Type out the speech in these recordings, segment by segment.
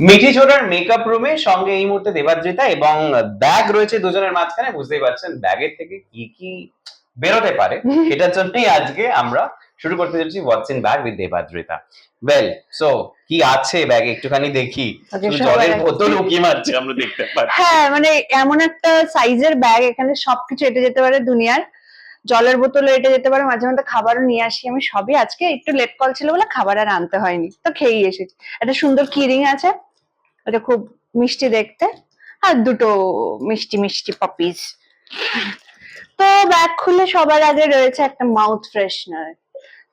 Mithi ছোটার makeup রুমে সঙ্গে এই মুহূর্তে দেবাদ্রিতা এবং ব্যাগ রয়েছে দুজনের মাঝখানে। বুঝতেই পারছেন ব্যাগের থেকে কি কি বেরোতে পারে এটার জন্যই আজকে আমরা শুরু করতে চলেছি what's in bag with Debadrita well so কি আছে ব্যাগে একটুখানি দেখি। Okay, জলের বোতল উকি মারছে আমরা দেখতে পাচ্ছি। হ্যাঁ মানে এমন একটা সাইজের ব্যাগ এখানে সবকিছু এটে যেতে পারে দুনিয়ার। জলের বোতলও এটে যেতে পারে, মাঝে মধ্যে খাবারও নিয়ে আসি আমি সবই। আজকে একটু লেট কল ছিল বলে খাবার আর আনতে হয়নি, তো খেয়েই এসেছি। একটা সুন্দর কিরিং আছে এটা খুব মিষ্টি দেখতে, আর দুটো মিষ্টি মিষ্টি পপিস তো ব্যাগ খুলে সবার আগে রয়েছে একটা মাউথ ফ্রেশনার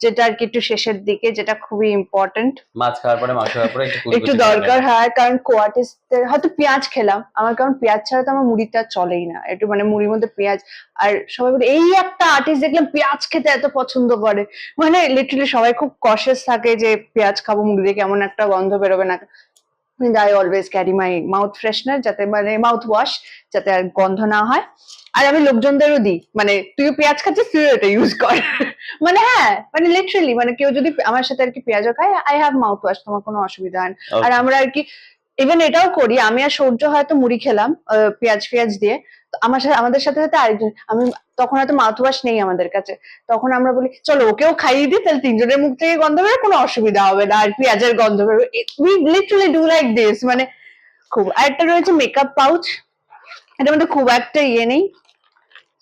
যেটা আর কি একটু শেষের দিকে যেটা খুবই ইম্পর্টেন্ট মাছ খাওয়ার পরে মাংস খাওয়ার পরে একটু দরকার হয় কারণ কোয়াটিসদের হয়তো পেঁয়াজ খেলাম আমার কারণ পেঁয়াজ ছাড়া তো আমার মুড়িটা চলেই না। একটু মানে মুড়ির মধ্যে পেঁয়াজ আর সবাই বলে এই একটা আর্টিস্ট দেখলাম পেঁয়াজ খেতে এত পছন্দ করে। মানে লিটারালি সবাই খুব কশেস থাকে যে পেঁয়াজ খাব মুড়ি দিয়ে কেমন একটা গন্ধ বেরোবে না। I always carry my mouth freshener যাতে মানে মাউথ ওয়াশ যাতে আর গন্ধ না হয়। আর আমি লোকজনদেরও দিই। মানে তুই পেঁয়াজ খাচ্ছিস তুই এটা ইউজ কর। মানে হ্যাঁ মানে লিটারালি মানে কেউ যদি আমার সাথে আর কি পেঁয়াজও খায় আই হ্যাভ মাউথ ওয়াশ তোমার কোনো অসুবিধা হয় আর আমরা আর কি ইভেন এটাও করি আমি আর সূর্য হয়তো মুড়ি খেলাম পেঁয়াজ পেঁয়াজ দিয়ে। তো আমার সাথে আমাদের সাথে সাথে আরেকজন আমি তখন হয়তো মাউথ ওয়াশ নেই আমাদের কাছে। তখন আমরা বলি চলো ওকেও খাইয়ে দিই তাহলে তিনজনের মুখ থেকে গন্ধ বেরো কোনো অসুবিধা হবে না আর পেঁয়াজের গন্ধ বেরো we literally do like this মানে খুব আর একটা রয়েছে মেকআপ পাউচ এটার মধ্যে খুব একটা ইয়ে নেই।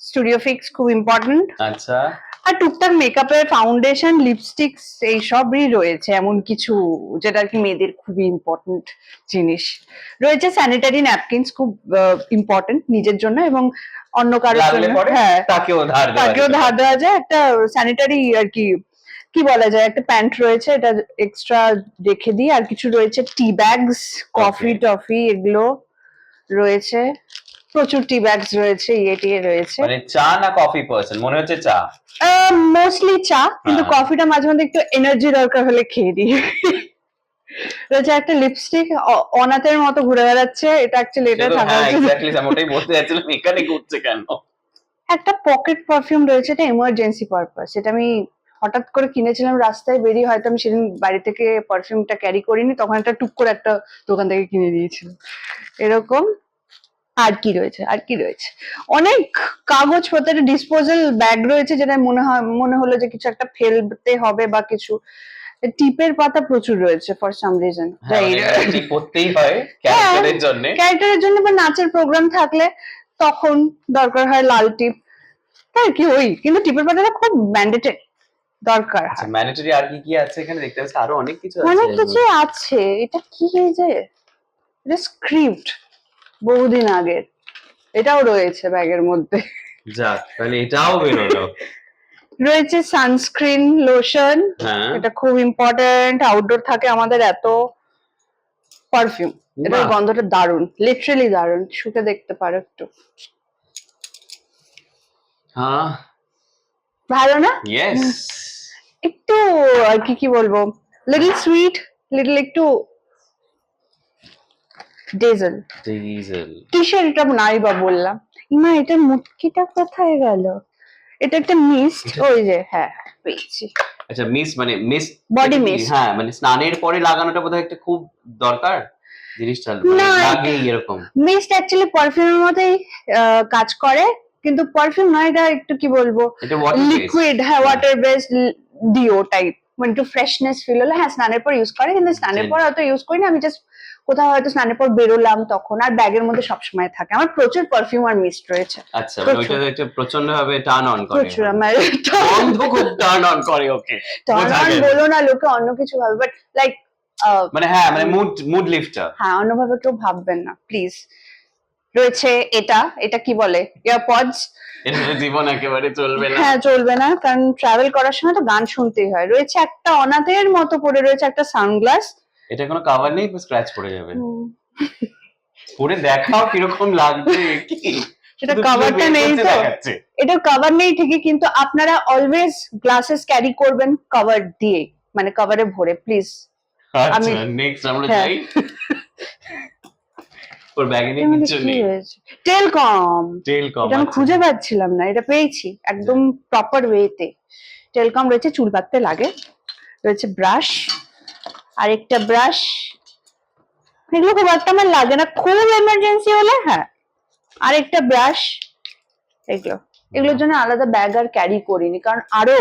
স্টুডিও ফিক্স খুব ইম্পর্টেন্ট আচ্ছা। আর টুকটাক মেকআপের ফাউন্ডেশন লিপস্টিক এই সবই রয়েছে এমন কিছু যেটা আর কি মেয়েদের খুবই ইম্পর্টেন্ট জিনিস। রয়েছে স্যানিটারি ন্যাপকিনস খুব ইম্পর্টেন্ট নিজের জন্য এবং অন্য কারোর জন্য। হ্যাঁ। তাকেও ধার দেওয়া তাকেও ধার দেওয়া যায়। একটা স্যানিটারি আর কি কি বলা যায় একটা প্যান্ট রয়েছে এটা এক্সট্রা রেখে দিই। আর কিছু রয়েছে টি ব্যাগস কফি টফি এগুলো রয়েছে। প্রচুর টি ব্যাগস রয়েছে ইয়ে টিয়ে রয়েছে। মানে চা না কফি পার্সন মনে হচ্ছে চা। মোস্টলি চা কিন্তু হ্যাঁ। কফিটা মাঝে মধ্যে একটু এনার্জি দরকার হলে খেয়ে দিই। রয়েছে একটা লিপস্টিক অনাথের মতো ঘুরে বেড়াচ্ছে এটা অ্যাকচুয়ালি এটা থাকা হ্যাঁ এক্স্যাক্টলি আমি ওটাই বলতে যাচ্ছিলাম এখানে ঘুরছে কেন? একটা পকেট পারফিউম রয়েছে এটা এমার্জেন্সি পারপাস এটা আমি হঠাৎ করে কিনেছিলাম রাস্তায় বেরিয়ে হয়তো আমি সেদিন বাড়ি থেকে পারফিউমটা ক্যারি করিনি তখন একটা টুক করে একটা দোকান থেকে কিনে দিয়েছিল এরকম আর কি রয়েছে আর কি রয়েছে? অনেক কাগজপত্রের ডিসপোজাল ব্যাগ রয়েছে যেটা মনে হয় মনে হলো যে কিছু একটা ফেলতে হবে বা কিছু। টিপের পাতা প্রচুর রয়েছে ফর সাম রিজন করতেই হয় ক্যারেক্টারের জন্য। ক্যারেক্টারের জন্য বা নাচের প্রোগ্রাম থাকলে তখন দরকার হয় লাল টিপ। তাই কি ওই কিন্তু টিপের পাতাটা খুব ম্যান্ডেটেড দরকার হয়। ম্যানেটারি আর কি কি আছে এখানে? দেখতে পাচ্ছি আরও অনেক কিছু অনেক কিছু আছে। এটা কি যে? এটা স্ক্রিপ্ট বহুদিন আগের। এটাও রয়েছে ব্যাগের মধ্যে। যাক তাহলে এটাও বেরোলো। রয়েছে সানস্ক্রিন লোশন। হ্যাঁ। এটা খুব ইম্পর্টেন্ট আউটডোর থাকে আমাদের এত পারফিউম এটার গন্ধটা দারুণ লিটারেলি দারুণ। শুকে দেখতে পারো একটু। হ্যাঁ। ভালো না? ইয়েস একটু আর কি কি বলব? লিটল সুইট লিটল একটু ডেজল। ডিজেল। কিসের এটা নাই বা বললাম। ইমা এটা মুটকিটা কোথায় গেল? এটা একটা মিস্ট ওই যে হ্যাঁ পেয়েছি। আচ্ছা মিস মানে মিস Body mist. হ্যাঁ মানে স্নানের পরে লাগানোটা বোধহয় একটা খুব দরকার জিনিসটা মানে লাগে এরকম। মিস্ট অ্যাকচুয়ালি পারফিউমের মতোই কাজ করে কিন্তু পারফিউম নয় এটা একটু কি বলব? লিকুইড হ্যাঁ ওয়াটার বেসড ডিও টাইপ মানে একটু ফ্রেশনেস ফিল হলো হ্যাঁ স্নানের পর ইউজ করে কিন্তু স্নানের পর হয়তো ইউজ করি না আমি জাস্ট কোথাও হয়তো স্নানের পর বেরোলাম তখন আর ব্যাগের মধ্যে সবসময় থাকে। আমার প্রচুর পারফিউম আর মিস্ট রয়েছে। আচ্ছা ওইটা একটা প্রচণ্ড ভাবে টার্ন অন করে। প্রচুর আমার গন্ধ খুব টার্ন অন করে ওকে টার্ন। বলো না লোকে অন্য কিছু ভাবে বাট লাইক মানে হ্যাঁ মানে মুড মুড লিফটার হ্যাঁ অন্যভাবে কেউ ভাববেন না প্লিজ রয়েছে এটা এটা কি বলে? ইয়ারপডস এটা জীবন একেবারে চলবে না। হ্যাঁ চলবে না কারণ ট্রাভেল করার সময় তো গান শুনতেই হয়। রয়েছে একটা অনাথের মতো পড়ে রয়েছে একটা সানগ্লাস এটা কোনো কভার নেই স্ক্র্যাচ পড়ে যাবে। পরে দেখাও কীরকম লাগছে কি? সেটা কভারটা নেই তো। এটার কভার নেই ঠিকই কিন্তু আপনারা অলওয়েজ গ্লাসেস ক্যারি করবেন কভার দিয়ে মানে কভারে ভরে প্লিজ আচ্ছা আমি- নেক্সট আমরা হ্যাঁ। যাই। ওর ব্যাগে নেই কিছু নেই। টেলকম টেল কম এটা আমি খুঁজে পাচ্ছিলাম না এটা পেয়েছি একদম প্রপার ওয়েতে টেলকম রয়েছে চুল বাঁধতে লাগে। রয়েছে ব্রাশ আরেকটা ব্রাশ এগুলো খুব একটা আমার লাগে না খুব এমার্জেন্সি হলে হ্যাঁ। আর একটা ব্রাশ এগুলো। এগুলোর জন্য আলাদা ব্যাগ আর ক্যারি করিনি কারণ আরও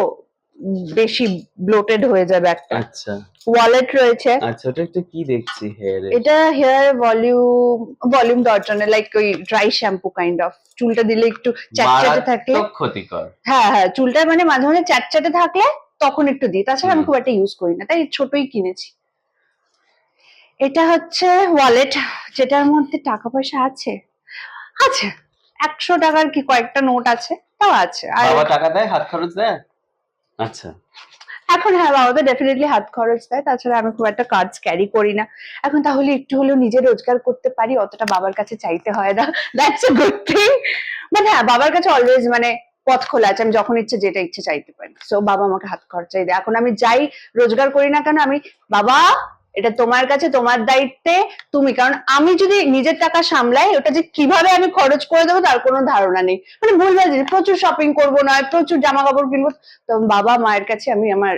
বেশি ব্লোটেড হয়ে যাবে একটা। আচ্ছা। ওয়ালেট রয়েছে। আচ্ছা ওটা একটা কি দেখছি হেয়ারে এটা হেয়ার ভলিউম ভলিউম দেওয়ার জন্য লাইক ওই ড্রাই শ্যাম্পু কাইন্ড অফ চুলটা দিলে একটু চ্যাটচ্যাটে থাকলে ক্ষতিকর। হ্যাঁ হ্যাঁ চুলটা মানে মাঝে মাঝে চ্যাটচ্যাটে থাকলে তখন একটু দিই। তাছাড়া আমি খুব একটা ইউজ করি না তাই ছোটই কিনেছি। এটা হচ্ছে ওয়ালেট যেটার মধ্যে টাকা পয়সা আছে। আছে। একশো টাকার কি কয়েকটা নোট আছে? তাও আছে। আর বাবা টাকা দেয় হাত খরচ দেয়? আচ্ছা। এখন হ্যাঁ বাবা তো ডেফিনেটলি হাত খরচ দেয়। তাছাড়া আমি খুব একটা কার্ডস ক্যারি করি না। এখন তাহলে একটু হলেও নিজে রোজগার করতে পারি অতটা বাবার কাছে চাইতে হয় না। That's a good thing but হ্যাঁ বাবার কাছে অলওয়েজ মানে পথ খোলা আছে। আমি যখন ইচ্ছে যেটা ইচ্ছে চাইতে পারি। সো বাবা আমাকে হাত খরচাই দেয়। এখন আমি যাই রোজগার করি না কেন আমি বাবা এটা তোমার কাছে তোমার দায়িত্বে তুমি। কারণ আমি যদি নিজের টাকা সামলাই ওটা যে কীভাবে আমি খরচ করে দেবো তার কোনো ধারণা নেই। মানে ভুলভাল জিনিস প্রচুর শপিং করব নয় প্রচুর জামা কাপড় কিনবো। তো বাবা মায়ের কাছে আমি আমার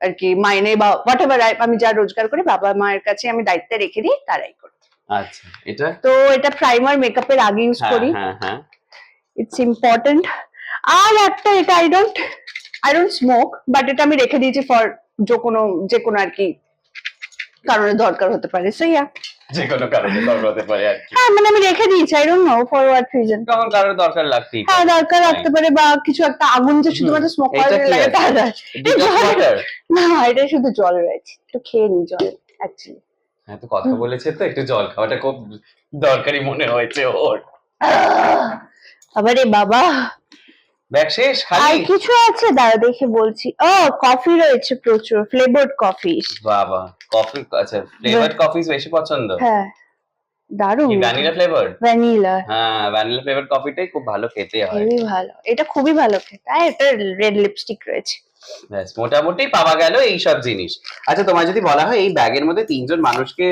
আর কি মাইনে বা হোয়াট এভার আমি যা রোজগার করি বাবা মায়ের কাছে আমি দায়িত্বে রেখে দিই তারাই করি আচ্ছা এটা? তো এটা প্রাইমার মেকআপের আগে ইউজ হ্যাঁ করি। হ্যাঁ হ্যাঁ। ইটস ইম্পর্টেন্ট আর একটা এটা I don't I don't smoke but এটা আমি রেখে দিয়েছি ফর যে কোনো যে কোনো আর কি কারণে দরকার হতে পারে। সো ইয়া যে কোনো কারণে দরকার হতে পারে আর কি। হ্যাঁ মানে আমি রেখে দিয়েছি I don't know for what reason তখন কারোর দরকার লাগতেই হ্যাঁ দরকার রাখতে পারে বা কিছু একটা আগুন যে শুধুমাত্র স্মোক এটা করার কি লাগে? তা। Detox না এটা শুধু জল রয়েছে। একটু খেয়ে নি জল অ্যাকচুয়ালি হ্যাঁ তো কথা বলেছে তো একটু জল খাওয়াটা খুব দরকারি মনে হয়েছে ওর। আবারে বাবা। ব্যাগ শেষ? আর কিছু আছে? দাঁড়া দেখে বলছি। ও কফি রয়েছে প্রচুর ফ্লেভার্ড কফি বাবা কফি আচ্ছা ফ্লেভারড কফি বেশি পছন্দ? হ্যাঁ দারুণ। ভ্যানিলা ফ্লেভার ভ্যানিলা হ্যাঁ ভ্যানিলা ফ্লেভার কফিটাই খুব ভালো খেতে হয়। হেভি ভালো। এটা খুবই ভালো খেতে। আর এটা রেড লিপস্টিক রয়েছে। ব্যাস মোটামুটি পাওয়া গেল এই সব জিনিস। আচ্ছা তোমার যদি বলা হয় এই ব্যাগের মধ্যে তিনজন মানুষকে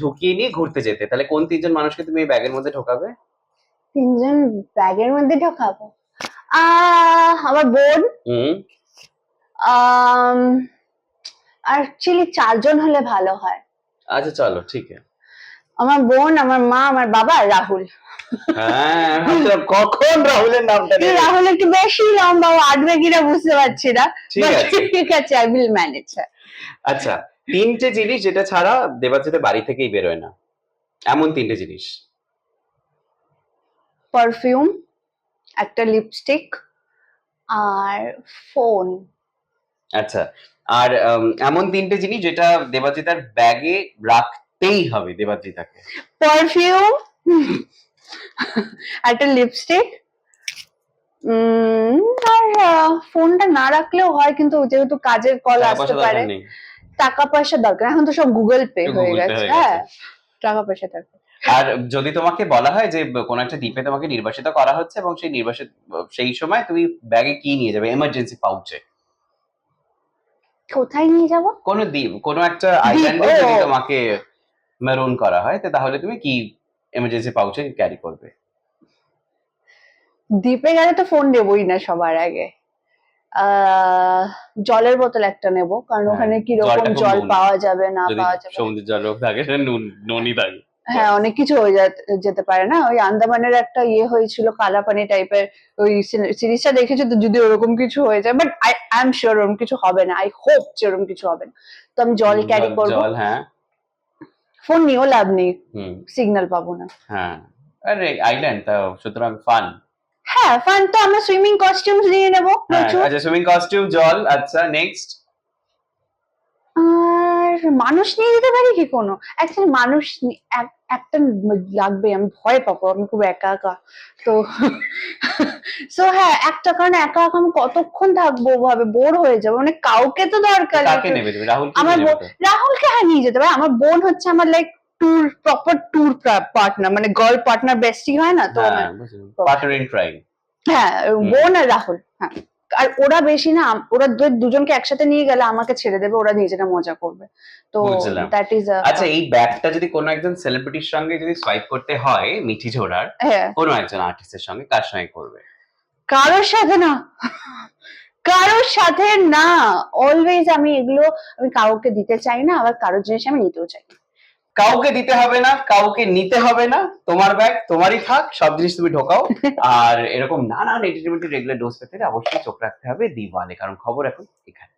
ঢুকিয়ে নিয়ে ঘুরতে যেতে তাহলে কোন তিনজন মানুষকে তুমি এই ব্যাগের মধ্যে ঢোকাবে? তিনজন ব্যাগের মধ্যে ঢোকাবো? আমার বোন। চিলি চারজন হলে ভালো হয়। আচ্ছা চলো ঠিক আছে। আমার বোন আমার মা আমার বাবা রাহুল। হ্যাঁ কখন রাহুলের নামটা রাহুল একটু বেশি লম্বা ও আটবে কিনা বুঝতে পারছি না। ঠিক আছে। আই উইল ম্যানেজ আচ্ছা তিনটে জিনিস যেটা ছাড়া দেবাচ্ছিতে বাড়ি থেকেই বেরোয় না। এমন তিনটে জিনিস। পারফিউম একটা লিপস্টিক আর ফোন আচ্ছা আর এমন তিনটে জিনিস যেটা দেবাজিতার ব্যাগে রাখতেই হবে দেবাজিতাকে। পারফিউম একটা লিপস্টিক আর ফোনটা না রাখলেও হয় কিন্তু যেহেতু কাজের কল আসতে পারে। টাকা পয়সা দরকার এখন তো সব গুগল পে হয়ে গেছে হ্যাঁ টাকা পয়সা দরকার। আর যদি তোমাকে বলা হয় যে কোন একটা দ্বীপে তোমাকে নির্বাসিত করা হচ্ছে এবং সেই নির্বাসিত সেই সময় তুমি ব্যাগে কি নিয়ে যাবে? এমার্জেন্সি পাউচে কোথায় নিয়ে যাব? কোন দ্বীপ কোন একটা আইল্যান্ডে যদি তোমাকে মেরুন করা হয় তো তাহলে তুমি কি এমার্জেন্সি পাউচে ক্যারি করবে? দ্বীপে গেলে তো ফোন নেবই না সবার আগে। জলের বোতল একটা নেব কারণ হ্যাঁ, ওখানে কি রকম জল পাওয়া যাবে না পাওয়া যাবে। সমুদ্রের জল থাকে নুন নুনই থাকে হ্যাঁ অনেক কিছু হয়ে যেতে পারে না। ওই আন্দামানের একটা ইয়ে হয়েছিল কালাপানি টাইপের। ওই সিরিজটা দেখেছ তো? যদি ওরকম কিছু হয়ে যায় বাট আই এম শিওর ওরকম কিছু হবে না। আই হোপ যে ওরকম কিছু হবে না। তো আমি জল ক্যারি করব। হ্যাঁ। ফোন নিয়েও লাভ নেই। সিগন্যাল পাবো না। হ্যাঁ। আরে আইল্যান্ড তা সুতরাং ফান হ্যাঁ ফান তো। আমরা সুইমিং কস্টিউমস নিয়ে নেব। প্রচুর। আচ্ছা সুইমিং কস্টিউম জল আচ্ছা নেক্সট আর মানুষ নিয়ে যেতে পারি কি কোনো? অ্যাকচুয়ালি মানুষ এক- একটা লাগবে আমি ভয় পাবো আমি খুব একা একা। তো সো হ্যাঁ একটা কারণ একা একা আমি কতক্ষণ থাকব ভাবে বোর হয়ে যাব মানে কাউকে তো দরকার আমার বোন রাহুলকে হ্যাঁ নিয়ে যেতে পারে। আমার বোন হচ্ছে আমার like tour proper tour partner মানে গার্ল পার্টনার বেস্টি হয় না তো পার্টনার ইন ক্রাইম হ্যাঁ বোন আর রাহুল হ্যাঁ। আর ওরা বেশি না ওরা দুজনকে একসাথে নিয়ে গেলে আমাকে ছেড়ে দেবে ওরা নিজেরা মজা করবে। তো দ্যাট ইজ আচ্ছা এই ব্যাগটা যদি কোনো একজন সেলিব্রিটির সঙ্গে যদি সোয়াইপ করতে হয় মিঠি ঝোড়ার হ্যাঁ। কোনো একজন আর্টিস্টের সঙ্গে কার সঙ্গে করবে? কারোর সাথে না। কারোর সাথে না। অলওয়েজ আমি এগুলো আমি কাউকে দিতে চাই না আবার কারোর জিনিস আমি নিতেও চাই না। কাউকে দিতে হবে না কাউকে নিতে হবে না। তোমার ব্যাগ তোমারই থাক সব জিনিস তুমি ঢোকাও। আর এরকম নানান এন্টারটেনমেন্টের রেগুলার ডোজ পেতে অবশ্যই চোখ রাখতে হবে দিওয়ালে কারণ খবর এখন এখানে।